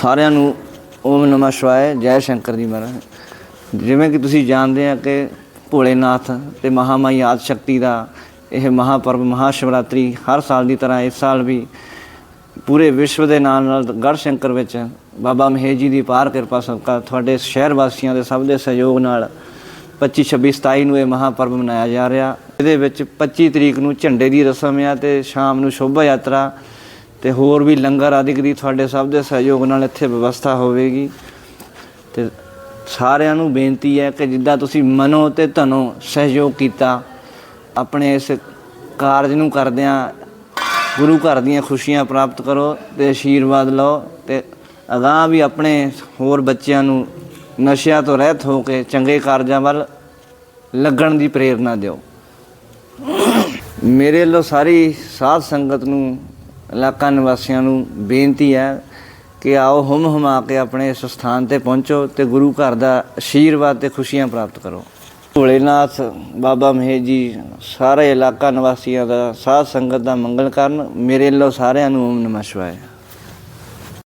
ਸਾਰਿਆਂ ਨੂੰ ਓਮ ਨਮಃ ਸ਼ਿਵਾਏ, ਜੈ ਸ਼ੰਕਰ ਜੀ ਮਹਾਰਾਜ। ਜਿਵੇਂ ਕਿ ਤੁਸੀਂ ਜਾਣਦੇ ਆ ਕਿ ਭੋਲੇਨਾਥ ਤੇ ਮਹਾਮਾਈ ਆਦਿ ਸ਼ਕਤੀ ਦਾ ਇਹ ਮਹਾਪਰਵ ਮਹਾਸ਼ਿਵਰਾਤਰੀ ਹਰ ਸਾਲ ਦੀ ਤਰ੍ਹਾਂ ਇਸ ਸਾਲ ਵੀ ਪੂਰੇ ਵਿਸ਼ਵ ਦੇ ਨਾਲ ਨਾਲ ਗੜ ਸ਼ੰਕਰ ਵਿੱਚ ਬਾਬਾ ਮਹੇਸ਼ ਜੀ ਦੀ ਪਾਰ ਕਿਰਪਾ ਸਦਕਾ ਤੁਹਾਡੇ ਸ਼ਹਿਰ ਵਾਸੀਆਂ ਦੇ ਸਭ ਦੇ ਸਹਿਯੋਗ ਨਾਲ 25 26 27 ਨੂੰ ਇਹ ਮਹਾਪਰਵ ਮਨਾਇਆ ਜਾ ਰਿਹਾ। ਇਹਦੇ ਵਿੱਚ 25 ਤਰੀਕ ਨੂੰ ਝੰਡੇ ਦੀ ਰਸਮ ਆ ਤੇ ਸ਼ਾਮ ਨੂੰ ਸ਼ੋਭਾ ਯਾਤਰਾ ਤੇ ਹੋਰ ਵੀ ਲੰਗਰ ਆਦਿਕ ਦੀ ਤੁਹਾਡੇ ਸਭ ਦੇ ਸਹਿਯੋਗ ਨਾਲ ਇੱਥੇ ਵਿਵਸਥਾ ਹੋਵੇਗੀ। ਤੇ ਸਾਰਿਆਂ ਨੂੰ ਬੇਨਤੀ ਹੈ ਕਿ ਜਿੱਦਾਂ ਤੁਸੀਂ ਮਨੋ ਤੇ ਧਨੋ ਸਹਿਯੋਗ ਕੀਤਾ, ਆਪਣੇ ਇਸ ਕਾਰਜ ਨੂੰ ਕਰਦਿਆਂ ਗੁਰੂ ਘਰ ਦੀਆਂ ਖੁਸ਼ੀਆਂ ਪ੍ਰਾਪਤ ਕਰੋ ਤੇ ਆਸ਼ੀਰਵਾਦ ਲਓ ਤੇ ਅਗਾਂਹ ਵੀ ਆਪਣੇ ਹੋਰ ਬੱਚਿਆਂ ਨੂੰ ਨਸ਼ਿਆਂ ਤੋਂ ਰਹਿਤ ਹੋ ਕੇ ਚੰਗੇ ਕਾਰਜਾਂ ਵੱਲ ਲੱਗਣ ਦੀ ਪ੍ਰੇਰਣਾ ਦਿਓ। ਮੇਰੇ ਵੱਲੋਂ ਸਾਰੀ ਸਾਧ ਸੰਗਤ ਨੂੰ ਇਲਾਕਾ ਨਿਵਾਸੀਆਂ ਨੂੰ ਬੇਨਤੀ ਹੈ ਕਿ ਆਓ ਹਮ ਹਮਾ ਕੇ ਆਪਣੇ ਇਸ ਸਥਾਨ ਤੇ ਪਹੁੰਚੋ ਤੇ ਗੁਰੂ ਘਰ ਦਾ ਆਸ਼ੀਰਵਾਦ ਤੇ ਖੁਸ਼ੀਆਂ ਪ੍ਰਾਪਤ ਕਰੋ। ਭੋਲੇਨਾਥ ਬਾਬਾ ਮਹੇਸ਼ ਜੀ ਸਾਰੇ ਇਲਾਕਾ ਨਿਵਾਸੀਆਂ ਦਾ ਸਾਧ ਸੰਗਤ ਦਾ ਮੰਗਲ ਕਰਨ ਮੇਰੇ ਵੱਲੋਂ ਸਾਰਿਆਂ ਨੂੰ ਓਮ ਨਮಃ ਸ਼ਿਵਾਏ।